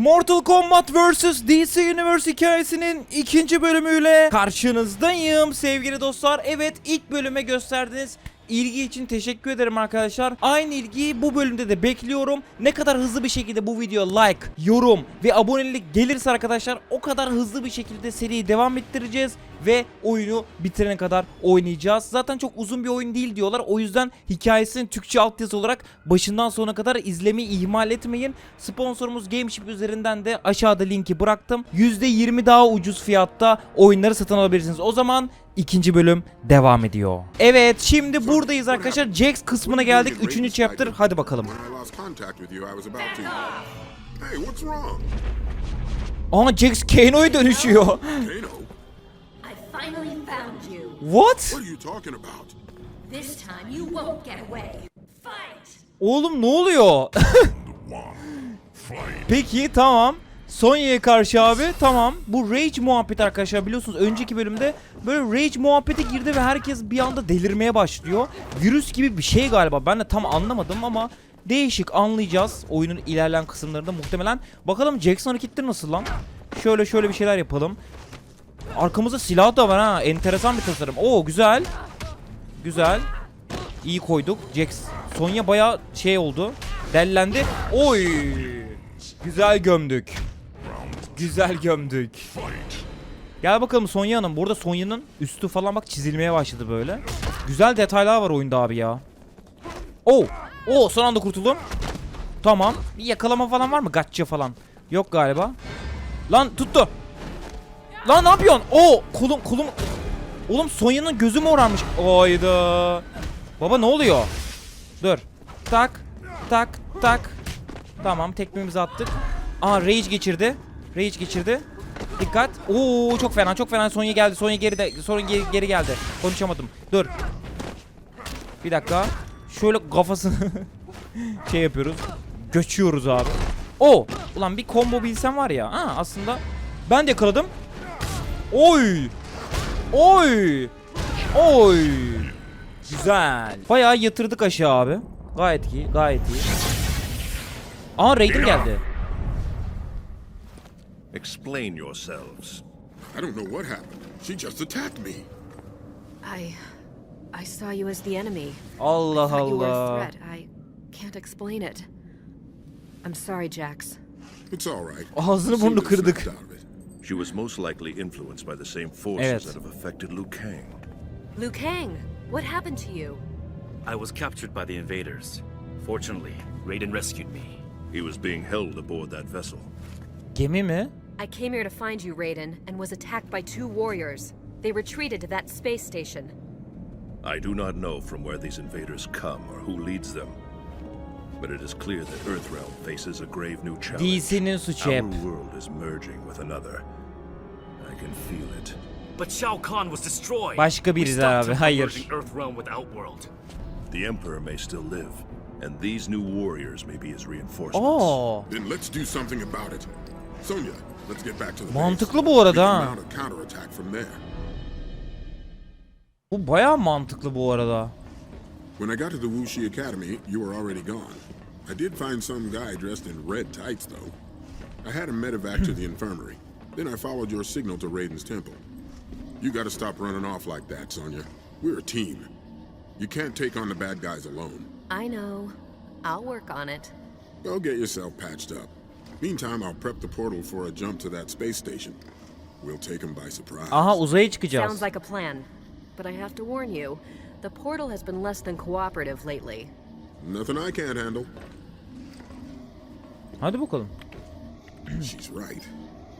Mortal Kombat vs DC Universe hikayesinin ikinci bölümüyle karşınızdayım sevgili dostlar. Evet ilk bölüme gösterdiğiniz ilgi için teşekkür ederim arkadaşlar. Aynı ilgiyi bu bölümde de bekliyorum. Ne kadar hızlı bir şekilde bu video like, yorum ve abonelik gelirse arkadaşlar o kadar hızlı bir şekilde seriyi devam ettireceğiz ve oyunu bitirene kadar oynayacağız. Zaten çok uzun bir oyun değil diyorlar. O yüzden hikayesini Türkçe altyazı olarak başından sonuna kadar izlemeyi ihmal etmeyin. Sponsorumuz Gameship üzerinden de aşağıda linki bıraktım. %20 daha ucuz fiyatta oyunları satın alabilirsiniz. O zaman ikinci bölüm devam ediyor. Evet şimdi buradayız arkadaşlar. Jax kısmına geldik. Üçüncü chapter. Hadi bakalım. Aa Jax Kano'ya dönüşüyor. Finally found you. What? what are you talking about? This time you won't get away. Fight! Oğlum ne oluyor? Peki tamam. Sonya'ya karşı abi tamam. Bu Rage muhabbeti arkadaşlar biliyorsunuz önceki bölümde böyle Rage muhabbeti girdi ve herkes bir anda delirmeye başlıyor. Virüs gibi bir şey galiba. Ben de tam anlamadım ama değişik anlayacağız oyunun ilerleyen kısımlarında muhtemelen. Bakalım Jackson hareketleri nasıl lan? Şöyle şöyle bir şeyler yapalım. Arkamızda silah da var ha. Enteresan bir tasarım. Oo güzel. Güzel. İyi koyduk. Jax Sonya baya şey oldu. Dellendi. Oy! Güzel gömdük. Güzel gömdük. Gel bakalım Sonya Hanım. Burada Sonya'nın üstü falan bak çizilmeye başladı böyle. Güzel detaylar var oyunda abi ya. Oo! Oo son anda kurtuldum. Tamam. Bir yakalama falan var mı? Gotcha falan. Yok galiba. Lan tuttu. Lan ne yapıyorsun? Oo kolum kolum. Oğlum Sonya'nın gözü mü oranmış? Oyda. Baba ne oluyor? Dur. Tak. Tak. Tak. Tamam tekmemizi attık. Aa rage geçirdi. Rage geçirdi. Dikkat. Oo çok fena çok fena. Sonya geldi. Sonya geri de sonra geri, geri geldi. Konuşamadım. Dur. Bir dakika. Şöyle kafasını şey yapıyoruz. Göçüyoruz abi. O, ulan bir combo bilsem var ya. Ha aslında ben de yakaladım. Oy! Oy! Oy! Güzel. Bayağı yatırdık aşağı abi. Gayet iyi, gayet iyi. Aa Raiden geldi. Explain yourselves. I don't know what happened. She just attacked me. I. I saw you as the enemy. Allah Thought you were a Allah. threat. I can't explain it. I'm sorry, Jax. It's all right. Ağzını burnunu kırdık. Out of it. She was most likely influenced by the same forces Evet. that have affected Liu Kang. Liu Kang, what happened to you? I was captured by the invaders. Fortunately, Raiden rescued me. He was being held aboard that vessel. Gemi mi? I came here to find you, Raiden, and was attacked by two warriors. They retreated to that space station. I do not know from where these invaders come or who leads them. But it is clear that Earthrealm faces a grave new challenge. DC'nin suçu Our world is merging with another. I can feel it. But Shao Kahn was destroyed. Başka We biri stopped abi, him from hayır. merging Earthrealm with Outworld. The Emperor may still live, and these new warriors may be his reinforcements. Oh. Then let's do something about it. Sonya, let's get back to the Mantıklı base. bu arada We can ha. mount a counterattack from there. Bu bayağı mantıklı bu arada. When I got to the Wuxi Academy, you were already gone. I did find some guy dressed in red tights, though. I had him medevac to the infirmary. Then I followed your signal to Raiden's temple. You gotta stop running off like that, Sonya. We're a team. You can't take on the bad guys alone. I know. I'll work on it. Go get yourself patched up. Meantime, I'll prep the portal for a jump to that space station. We'll take them by surprise. Aha uzaya çıkacağız. Sounds like a plan. But I have to warn you, the portal has been less than cooperative lately. Nothing I can't handle. Hadi bakalım. She's right.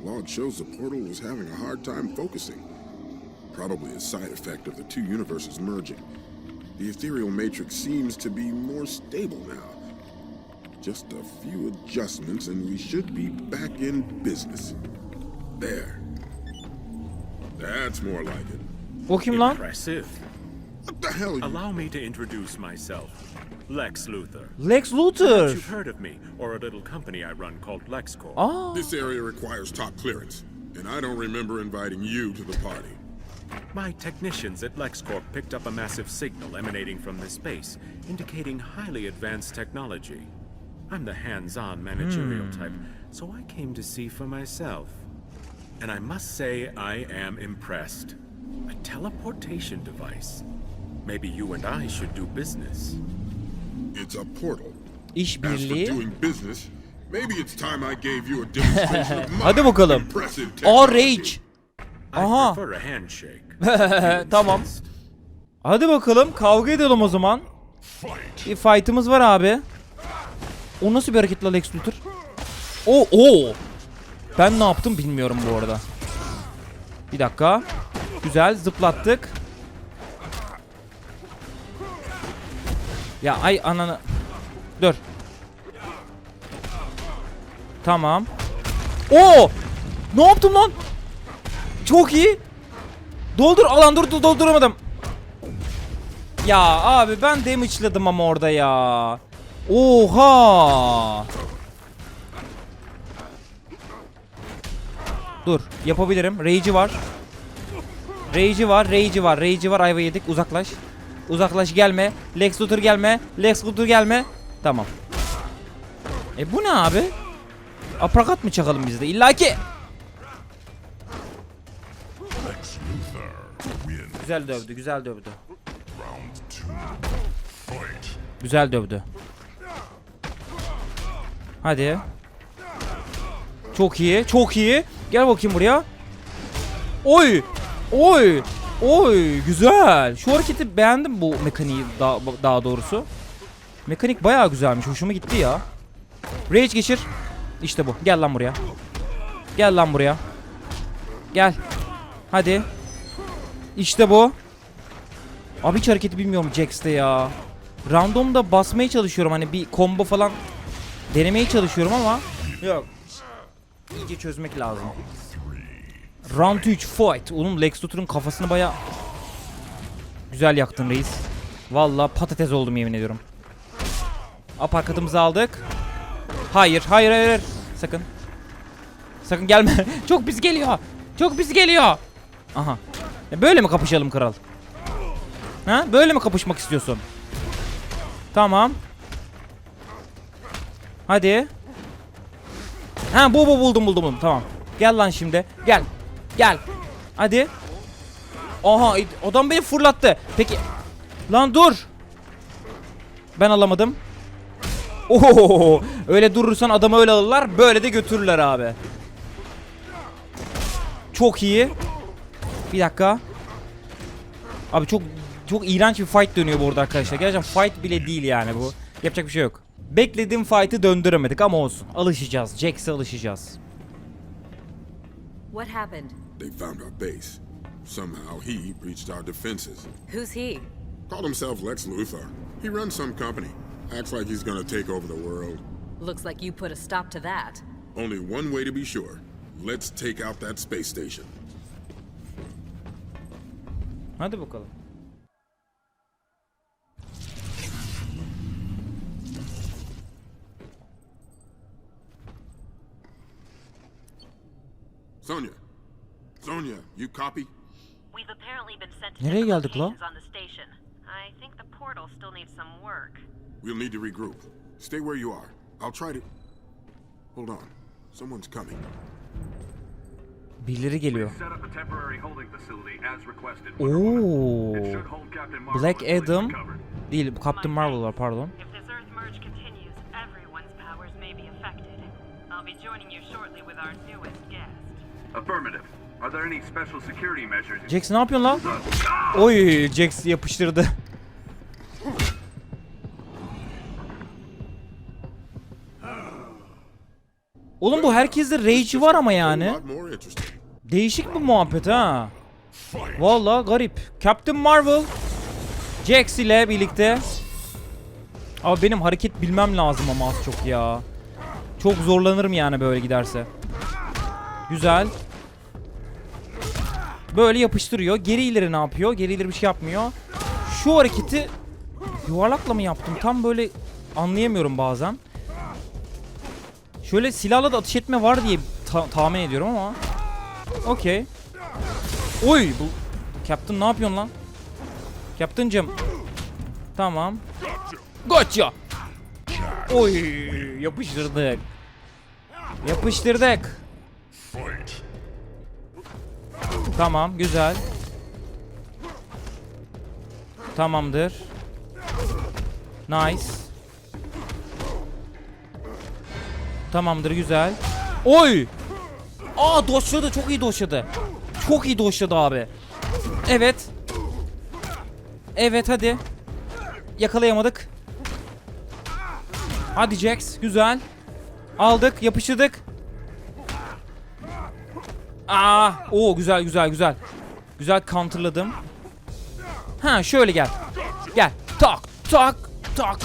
Log shows the portal was having a hard time focusing. Probably a side effect of the two universes merging. The ethereal matrix seems to be more stable now. Just a few adjustments and we should be back in business. There. That's more like it. O kim? Impressive. What the hell? You... Allow me to introduce myself. Lex Luthor. Lex Perhaps Luthor. you've heard of me or a little company I run called LexCorp. Aa. This area requires top clearance, and I don't remember inviting you to the party. My technicians at LexCorp picked up a massive signal emanating from this base, indicating highly advanced technology. I'm the hands-on managerial hmm. type, so I came to see for myself. And I must say I am impressed. A teleportation device. Maybe you and I should do business. It's a portal. İşbirliği. maybe it's time I gave you a demonstration of my Hadi bakalım. Aa. Rage. Aha. tamam. Hadi bakalım kavga edelim o zaman. Bir fight'ımız var abi. O nasıl bir hareket la Lex Luthor? O o. Ben ne yaptım bilmiyorum bu arada. Bir dakika. Güzel zıplattık. Ya ay ananı. Dur. Tamam. Oo! Ne yaptım lan? Çok iyi. Doldur alan dur dur- dolduramadım. Ya abi ben damage'ladım ama orada ya. Oha. Dur yapabilirim. Rage'i var. Rage'i var, Rage'i var, Rage'i var. Ayva yedik. Uzaklaş. Uzaklaş gelme. Lex Luthor gelme. Lex Luthor gelme. Tamam. E bu ne abi? Aprakat mı çakalım biz de? İlla ki. Güzel dövdü, güzel dövdü. Güzel dövdü. Hadi. Çok iyi, çok iyi. Gel bakayım buraya. Oy! Oy! Oy! Güzel. Şu hareketi beğendim bu mekaniği daha, daha doğrusu. Mekanik bayağı güzelmiş. Hoşuma gitti ya. Rage geçir. İşte bu. Gel lan buraya. Gel lan buraya. Gel. Hadi. İşte bu. Abi hiç hareketi bilmiyorum Jax'te ya. Randomda basmaya çalışıyorum hani bir combo falan denemeye çalışıyorum ama yok. İyice çözmek lazım. Round 3 fight. Oğlum Lex Luthor'un kafasını baya güzel yaktın reis. Vallahi patates oldum yemin ediyorum. Aparkatımızı aldık. Hayır, hayır, hayır. hayır. Sakın. Sakın gelme. Çok pis geliyor. Çok pis geliyor. Aha. E böyle mi kapışalım kral? Ha? Böyle mi kapışmak istiyorsun? Tamam. Hadi. Ha bu bu buldum buldum. Tamam. Gel lan şimdi. Gel. Gel. Hadi. Aha adam beni fırlattı. Peki. Lan dur. Ben alamadım. Oo, öyle durursan adamı öyle alırlar, böyle de götürürler abi. Çok iyi. Bir dakika. Abi çok çok iğrenç bir fight dönüyor bu arada arkadaşlar. Gerçekten fight bile değil yani bu. Yapacak bir şey yok. Beklediğim fight'ı döndüremedik ama olsun. Alışacağız. Jax'e alışacağız. What happened? They found our base. Somehow he breached our defenses. Who's he? Called himself Lex Luthor. He runs some company. Acts like he's gonna take over the world. Looks like you put a stop to that. Only one way to be sure. Let's take out that space station. Hadi bakalım. Sonia. Sonia, you copy? We've apparently been sent to Nereye geldik la? locations on the station. I think the portal still needs some work. We'll need to regroup. Stay where you are. I'll try to. Hold on. Someone's coming. Birileri geliyor. Oo. Black Adam. Değil, Captain Marvel var pardon. I'll be joining you shortly with our newest guest. Jax ne yapıyorsun lan? Oy Jax yapıştırdı. Oğlum bu herkeste rage var ama yani. Değişik bir muhabbet ha. Vallahi garip. Captain Marvel Jax ile birlikte. Abi benim hareket bilmem lazım ama az çok ya. Çok zorlanırım yani böyle giderse. Güzel. Böyle yapıştırıyor. Geri ileri ne yapıyor? Geri ileri bir şey yapmıyor. Şu hareketi yuvarlakla mı yaptım? Tam böyle anlayamıyorum bazen. Şöyle silahla da atış etme var diye ta- tahmin ediyorum ama. Okey. Oy bu, Captain ne yapıyorsun lan? Captain'cım. Tamam. Gotcha. Oy yapıştırdık. Yapıştırdık. Tamam güzel. Tamamdır. Nice. Tamamdır güzel. Oy! Aa doşladı çok iyi doşladı. Çok iyi doşladı abi. Evet. Evet hadi. Yakalayamadık. Hadi Jax güzel. Aldık yapıştırdık. Aa, o güzel güzel güzel. Güzel counterladım. Ha şöyle gel. Gel. Tak tak tak.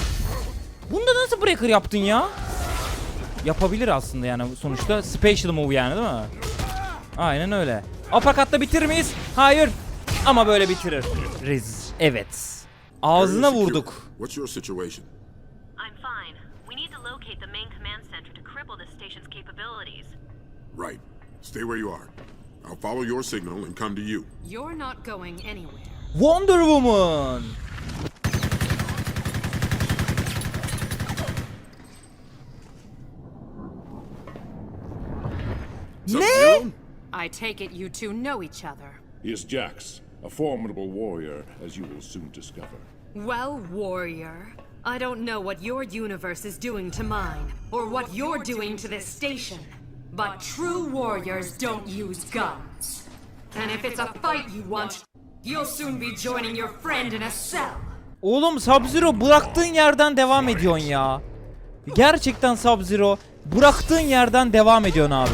Bunda nasıl breaker yaptın ya? Yapabilir aslında yani sonuçta special move yani değil mi? Aynen öyle. Uppercut'la bitirir miyiz? Hayır. Ama böyle bitirir. Riz. Evet. Ağzına vurduk. What's your situation? I'm fine. We need to locate the main command center to cripple this station's capabilities. Right. Stay where you are. I'll follow your signal and come to you. You're not going anywhere. Wonder Woman. Sub-Zero? I take it you two know each other. He is Jax, a formidable warrior, as you will soon discover. Well, warrior, I don't know what your universe is doing to mine, or what you're doing to this station. But true warriors don't use guns. And if it's a fight you want, you'll soon be joining your friend in a cell. Oğlum Sub-Zero bıraktığın yerden devam ediyorsun ya. Gerçekten Sub-Zero bıraktığın yerden devam ediyorsun abi.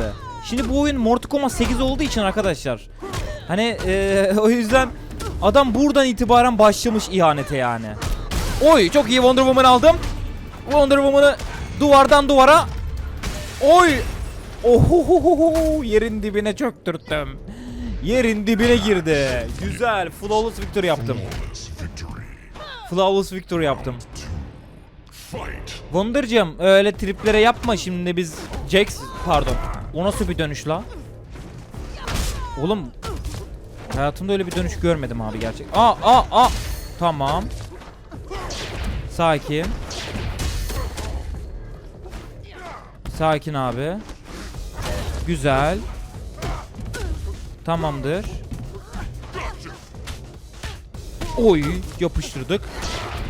Şimdi bu oyun Mortal Kombat 8 olduğu için arkadaşlar. Hani eee, o yüzden adam buradan itibaren başlamış ihanete yani. Oy çok iyi Wonder Woman aldım. Wonder Woman'ı duvardan duvara. Oy. Ohohoho yerin dibine çöktürttüm. Yerin dibine girdi. Güzel. Flawless victory yaptım. Flawless victory yaptım. Wonder'cığım öyle triplere yapma şimdi biz Jax pardon. O nasıl bir dönüş la? Oğlum hayatımda öyle bir dönüş görmedim abi gerçek. Aa aa aa. Tamam. Sakin. Sakin abi. Güzel. Tamamdır. Oy yapıştırdık.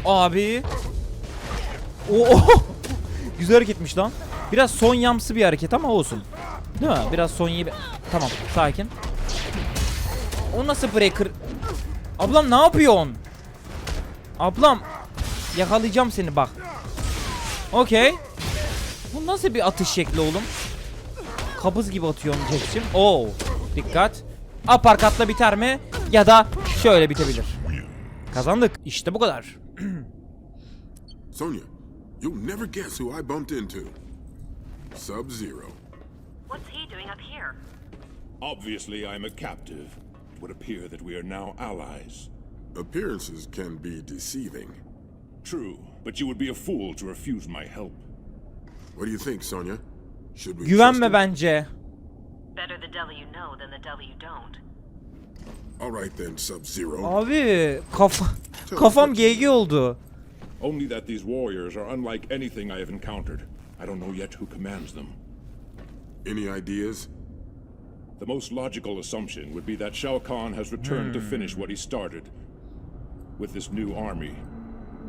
Abi. Oo. Güzel hareketmiş lan. Biraz son yamsı bir hareket ama olsun. Değil mi? Biraz son bir... Tamam sakin. O nasıl breaker? Ablam ne yapıyorsun? Ablam yakalayacağım seni bak. Okey. Bu nasıl bir atış şekli oğlum? Kabız gibi atıyorum Jack'cim. Oo. Dikkat. Aparkatla biter mi? Ya da şöyle bitebilir. Kazandık. İşte bu kadar. Sonya, you'll never guess who I bumped into. Sub-Zero. What's he doing up here? Obviously, I'm a captive. It would appear that we are now allies. Appearances can be deceiving. True, but you would be a fool to refuse my help. What do you think, Sonya? Should we trust Güvenme him? bence. Better the devil you know than the devil you don't. All right then, Sub-Zero. Abi kafa kafam GG oldu. Only that these warriors are unlike anything I have encountered. I don't know yet who commands them. Any ideas? The most logical assumption would be that Shao Kahn has returned to hmm. finish what he started with this new army.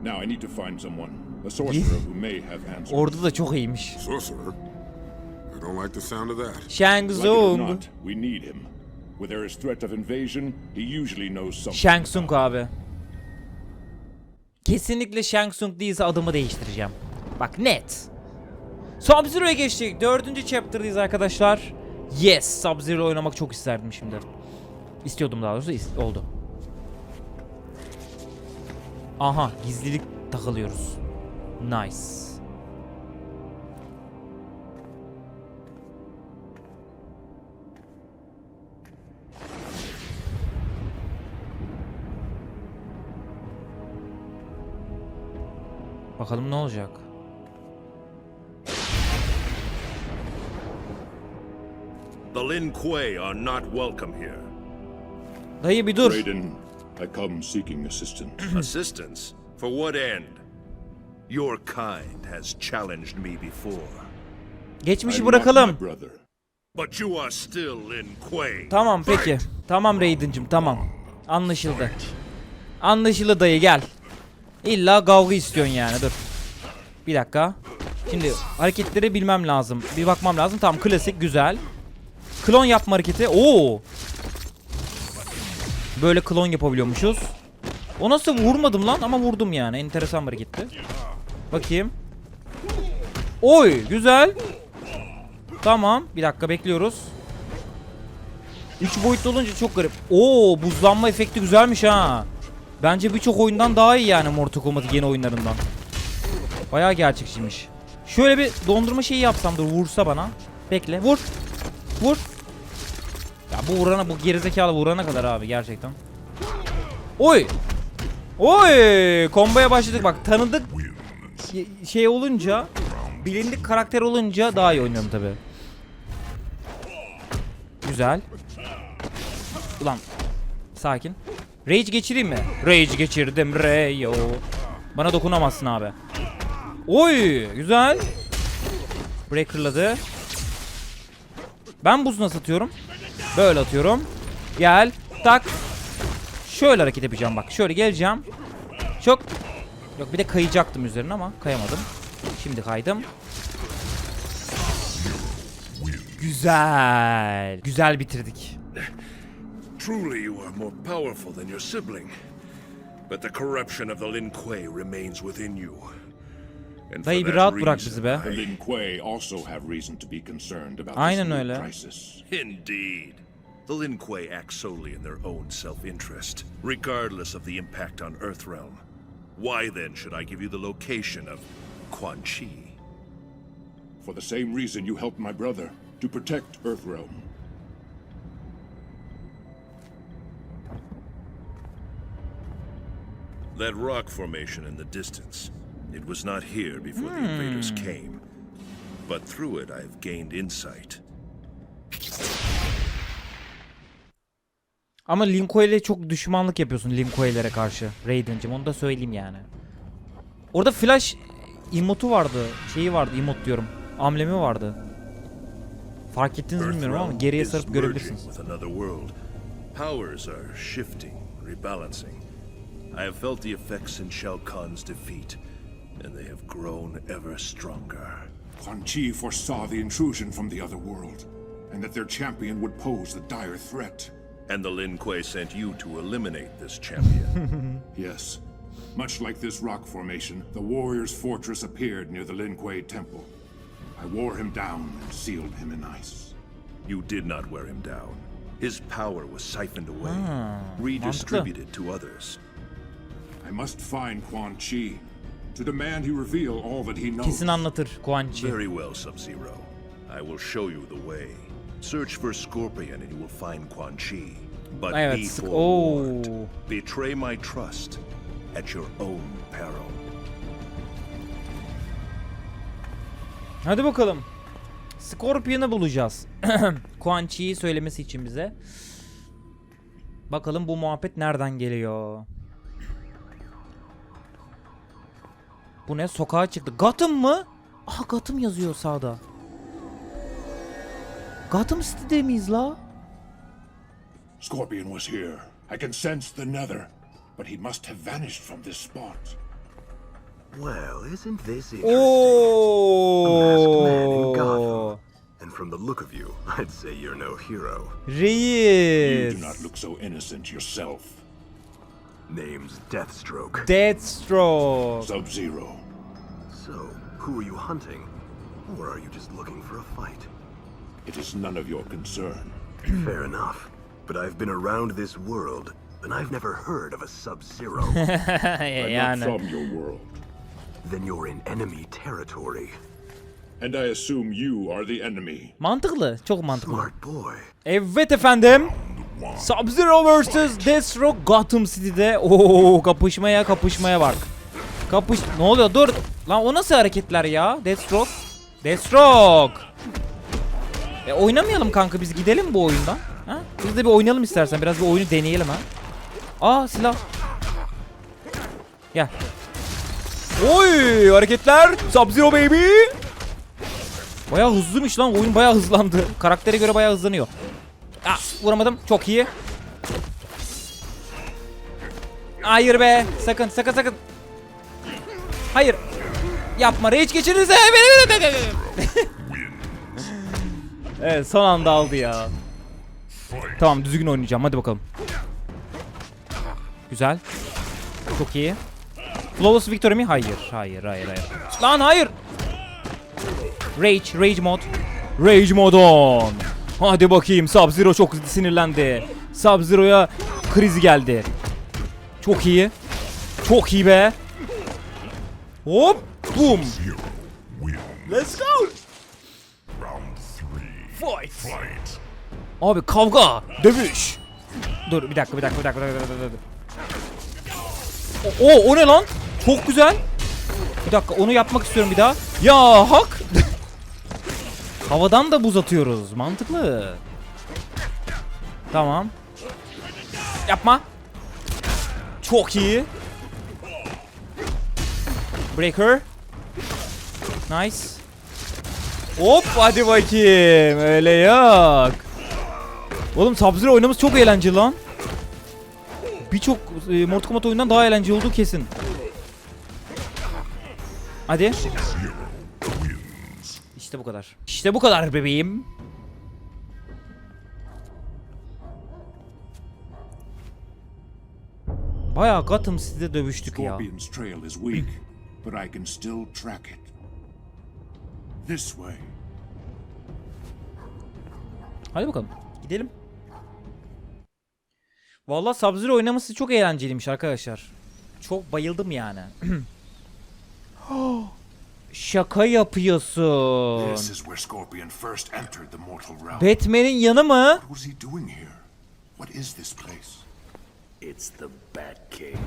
Now I need to find someone, a sorcerer who may have answers. Orada da çok iyiymiş. Sorcerer? Don't like the sound of that. Shang like Tsung. not, we need him. Where there is threat of invasion, he usually knows something. Shang Tsung abi. Kesinlikle Shang Tsung değilse adımı değiştireceğim. Bak net. Sub-Zero'ya geçtik. Dördüncü chapter'dayız arkadaşlar. Yes, Sub-Zero oynamak çok isterdim şimdi. İstiyordum daha doğrusu is- oldu. Aha, gizlilik takılıyoruz. Nice. Bakalım ne olacak. The Lin Kuei are not welcome here. Dayı bir dur. Raiden, I come seeking assistance. Assistance? For what end? Your kind has challenged me before. Geçmişi bırakalım. But you are still Lin Kuei. Tamam peki. Tamam Raiden'cim tamam. Anlaşıldı. Anlaşıldı dayı gel. İlla kavga istiyorsun yani dur. Bir dakika. Şimdi hareketleri bilmem lazım. Bir bakmam lazım. Tamam klasik güzel. Klon yapma hareketi. Oo. Böyle klon yapabiliyormuşuz. O nasıl vurmadım lan ama vurdum yani. Enteresan hareketti. Bakayım. Oy güzel. Tamam. Bir dakika bekliyoruz. 3 boyutlu olunca çok garip. Oo buzlanma efekti güzelmiş ha. Bence birçok oyundan daha iyi yani Mortal Kombat yeni oyunlarından. Bayağı gerçekçiymiş. Şöyle bir dondurma şeyi yapsam dur vursa bana. Bekle vur. Vur. Ya bu vurana bu gerizekalı vurana kadar abi gerçekten. Oy. Oy. Komboya başladık bak tanıdık y- şey olunca bilindik karakter olunca daha iyi oynuyorum tabi. Güzel. Ulan sakin. Rage geçireyim mi? Rage geçirdim Rayo. Bana dokunamazsın abi. Oy güzel. Breaker'ladı. Ben buz nasıl atıyorum? Böyle atıyorum. Gel. Tak. Şöyle hareket yapacağım bak. Şöyle geleceğim. Çok. Yok bir de kayacaktım üzerine ama kayamadım. Şimdi kaydım. Güzel. Güzel bitirdik. Truly, you are more powerful than your sibling. But the corruption of the Lin Kuei remains within you. And for Dayı bir that rahat bırak reason, bizi be. The Lin Kuei also have reason to be concerned about Aynen this new öyle. crisis. Indeed. The Lin Kuei act solely in their own self-interest, regardless of the impact on Earthrealm. Why then should I give you the location of Quan Chi? For the same reason you helped my brother, to protect Earthrealm. That rock formation in the distance. It was not here before the invaders came. But through it I have gained insight. Ama Linko ile çok düşmanlık yapıyorsun Linko'lere karşı Raiden'cim onu da söyleyeyim yani. Orada flash emotu vardı. Şeyi vardı emot diyorum. Amblemi vardı. Fark ettiniz mi bilmiyorum ama Earthrealm geriye is sarıp merging görebilirsiniz. with another world. Powers are shifting, rebalancing. I have felt the effects in Shao Kahn's defeat, and they have grown ever stronger. Quan Chi foresaw the intrusion from the other world, and that their champion would pose a dire threat. And the Lin Kuei sent you to eliminate this champion. Yes. Much like this rock formation, the warrior's fortress appeared near the Lin Kuei temple. I wore him down and sealed him in ice. you did not wear him down. His power was siphoned away, Ah, redistributed to others. I must find Quan Chi to demand he reveal all that he knows. Kesin anlatır Quan Chi. Very well, Sub-Zero. I will show you the way. Search for Scorpion and you will find Quan Chi. But Evet, be forewarned. Oo. Betray my trust at your own peril. Hadi bakalım. Scorpion'ı bulacağız. Quan Chi'yi söylemesi için bize. Bakalım bu muhabbet nereden geliyor? Bu ne? Sokağa çıktı. Gotham mı? Aha Gotham yazıyor sağda. Gotham City'de miyiz la? Scorpion was here. I can sense the nether, but he must have vanished from this spot. Well, isn't this oh. interesting? Oh. man in Oo. Gotham. And from the look of you, I'd say you're no hero. You do not look so innocent yourself. Name's Deathstroke. Deathstroke. Sub-Zero. So, who are you hunting? Or are you just looking for a fight? It is none of your concern. Fair enough. But I've been around this world, and I've never heard of a Sub-Zero. I'm yani. not from your world. then you're in enemy territory. And I assume you are the enemy. Mantıklı. Çok mantıklı. Smart boy. Evet efendim. Sub-Zero vs. Deathstroke Gotham City'de. Oo kapışmaya kapışmaya bak. Kapış... Ne oluyor? Dur. Lan o nasıl hareketler ya? Deathstroke. Deathstroke. E oynamayalım kanka biz gidelim bu oyundan. Ha? Biz de bir oynayalım istersen. Biraz bir oyunu deneyelim ha. Aa silah. Gel. Oy hareketler. Sub-Zero baby. Baya hızlıymış lan. Oyun baya hızlandı. Karaktere göre baya hızlanıyor. Ah, vuramadım. Çok iyi. Hayır be. Sakın sakın sakın. Hayır. Yapma. Rage geçirirse beni. evet son anda aldı ya. Tamam düzgün oynayacağım. Hadi bakalım. Güzel. Çok iyi. Flawless victory mi? Hayır. Hayır, hayır, hayır. Lan hayır. Rage, rage mod. Rage mod on. Hadi bakayım. Sub-Zero çok sinirlendi. Sub-Zero'ya kriz geldi. Çok iyi. Çok iyi be. Hop. Boom. Let's go. Fight. Abi kavga, dövüş. Dur bir dakika, bir dakika, bir dakika, bir dakika. bir dakika. O, o, o ne lan? Çok güzel. Bir dakika onu yapmak istiyorum bir daha. Ya hak. Havadan da buz atıyoruz. Mantıklı. Tamam. Yapma. Çok iyi. Breaker. Nice. Hop hadi bakayım. Öyle yok. Oğlum Sub-Zero oynaması çok eğlenceli lan. Birçok e, Mortal Kombat oyundan daha eğlenceli olduğu kesin. Hadi. İşte bu kadar. İşte bu kadar bebeğim. Bayağı Gotham City'de dövüştük ya. Scorpion's trail is weak, but I can still track it. This way. Hadi bakalım. Gidelim. Vallahi Sub-Zero oynaması çok eğlenceliymiş arkadaşlar. Çok bayıldım yani. Şaka yapıyorsun. This is where Scorpion first entered the mortal realm. Batman'in yanı mı? What was he doing here? What is this place? It's the Batcave.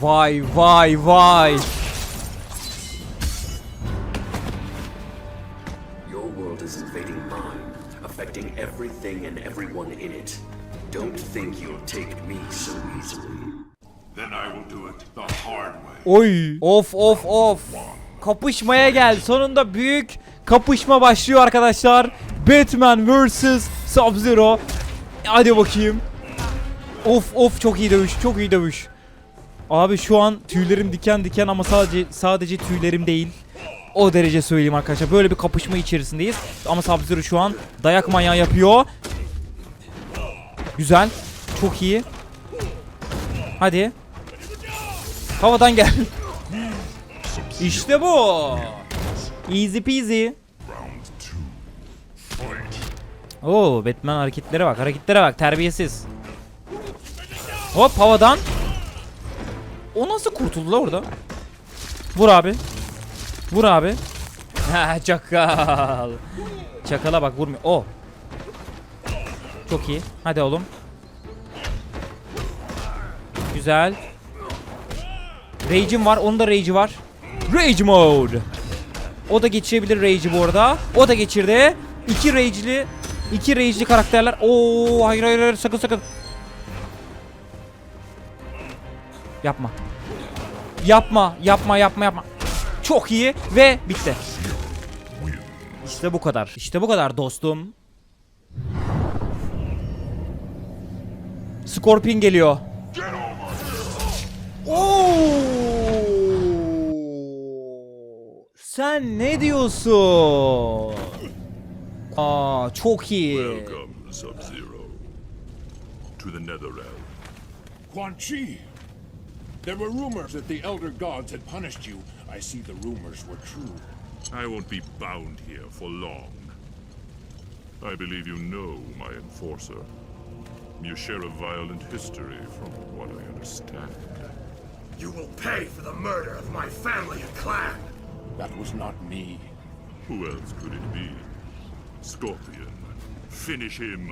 Vay vay vay. Oy. Of of of. Kapışmaya gel. Sonunda büyük kapışma başlıyor arkadaşlar. Batman vs Sub-Zero. Hadi bakayım. Of of çok iyi dövüş. Çok iyi dövüş. Abi şu an tüylerim diken diken ama sadece sadece tüylerim değil. O derece söyleyeyim arkadaşlar. Böyle bir kapışma içerisindeyiz. Ama Sub-Zero şu an dayak manyağı yapıyor. Güzel. Çok iyi. Hadi. Havadan gel. işte bu. Easy peasy. Oo Batman hareketlere bak hareketlere bak terbiyesiz. Hop havadan. O nasıl kurtuldu la orada? Vur abi. Vur abi. Çakal. Çakala bak vurmuyor. O. Çok iyi. Hadi oğlum. Güzel. Rage'im var. Onun da Rage'i var. Rage mode. O da geçirebilir Rage'i bu arada. O da geçirdi. İki Rage'li iki Rage'li karakterler. Oo hayır hayır hayır sakın sakın. Yapma. Yapma, yapma, yapma, yapma. Çok iyi ve bitti. İşte bu kadar. İşte bu kadar dostum. Scorpion geliyor. Sen ne diyorsun? Aa çok iyi. Welcome, Sub-Zero, to the Netherrealm. Quan Chi! There were rumors that the Elder Gods had punished you. I see the rumors were true. I won't be bound here for long. I believe you know my enforcer. You share a violent history from what I understand. You will pay for the murder of my family and clan. That was not me. Who else could it be? Scorpion. Finish him.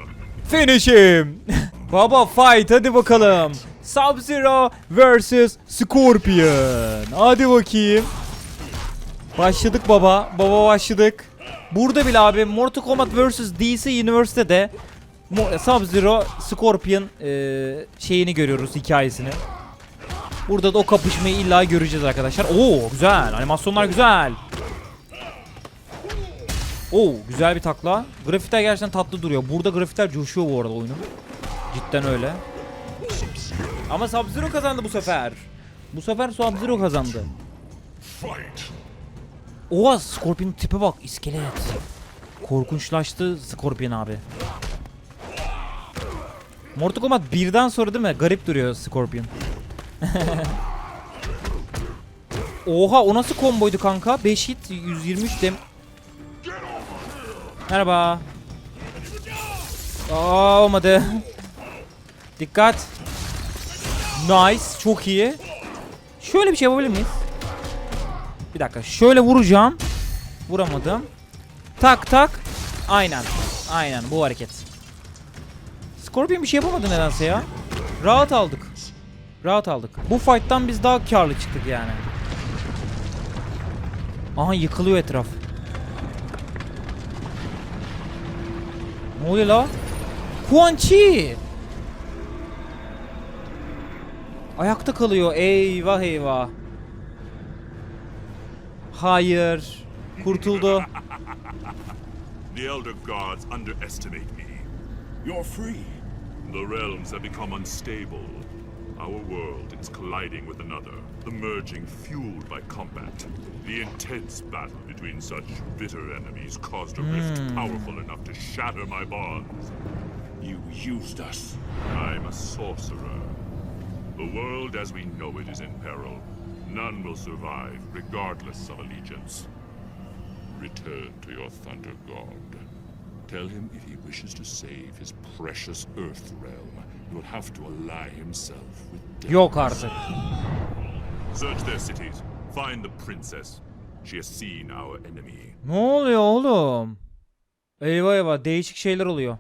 Finish him. Baba fight hadi bakalım. Sub-Zero vs Scorpion. Hadi bakayım. Başladık baba. Baba başladık. Burada bile abi Mortal Kombat vs DC Universe'de Mo- Sub-Zero Scorpion eee, şeyini görüyoruz hikayesini. Burada da o kapışmayı illa göreceğiz arkadaşlar. Oo güzel. Animasyonlar güzel. Oo güzel bir takla. Grafikler gerçekten tatlı duruyor. Burada grafikler coşuyor bu arada oyunun. Cidden öyle. Ama Sub-Zero kazandı bu sefer. Bu sefer Sub-Zero kazandı. Oha Scorpion tipe bak iskelet. Korkunçlaştı Scorpion abi. Mortal Kombat 1'den sonra değil mi? Garip duruyor Scorpion. Oha o nasıl komboydu kanka? 5 hit 123 dem. Merhaba. Aa, olmadı. Dikkat. Nice. Çok iyi. Şöyle bir şey yapabilir miyiz? Bir dakika. Şöyle vuracağım. Vuramadım. Tak tak. Aynen. Aynen bu hareket. Scorpion bir şey yapamadı nedense ya. Rahat aldık. Rahat aldık. Bu fight'tan biz daha karlı çıktık yani. Aha yıkılıyor etraf. Ne oluyor la? Quan Chi! Ayakta kalıyor. Eyvah eyvah. Hayır. Kurtuldu. The Elder Gods underestimate me. You're free. The realms have become unstable. Our world is colliding with another, the merging fueled by combat. The intense battle between such bitter enemies caused a rift hmm. powerful enough to shatter my bonds. You used us. I'm a sorcerer. The world as we know it is in peril. None will survive, regardless of allegiance. Return to your Thunder God. Tell him if he wishes to save his precious Earth realm, he will have to ally himself with death. Yok artık. Search their cities. Find the princess. She has seen our enemy. Ne oluyor oğlum? Eyvah eyvah değişik şeyler oluyor.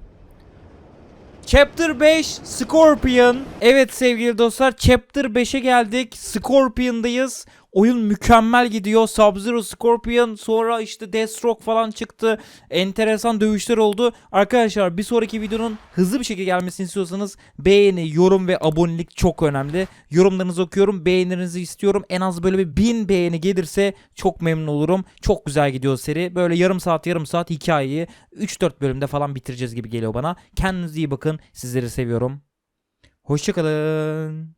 Chapter 5 Scorpion. Evet sevgili dostlar Chapter 5'e geldik. Scorpion'dayız. Oyun mükemmel gidiyor. Sub-Zero Scorpion sonra işte Deathstroke falan çıktı. Enteresan dövüşler oldu. Arkadaşlar bir sonraki videonun hızlı bir şekilde gelmesini istiyorsanız beğeni, yorum ve abonelik çok önemli. Yorumlarınızı okuyorum. Beğenilerinizi istiyorum. En az böyle bir 1000 beğeni gelirse çok memnun olurum. Çok güzel gidiyor seri. Böyle yarım saat yarım saat hikayeyi 3-4 bölümde falan bitireceğiz gibi geliyor bana. Kendinize iyi bakın. Sizleri seviyorum. Hoşçakalın.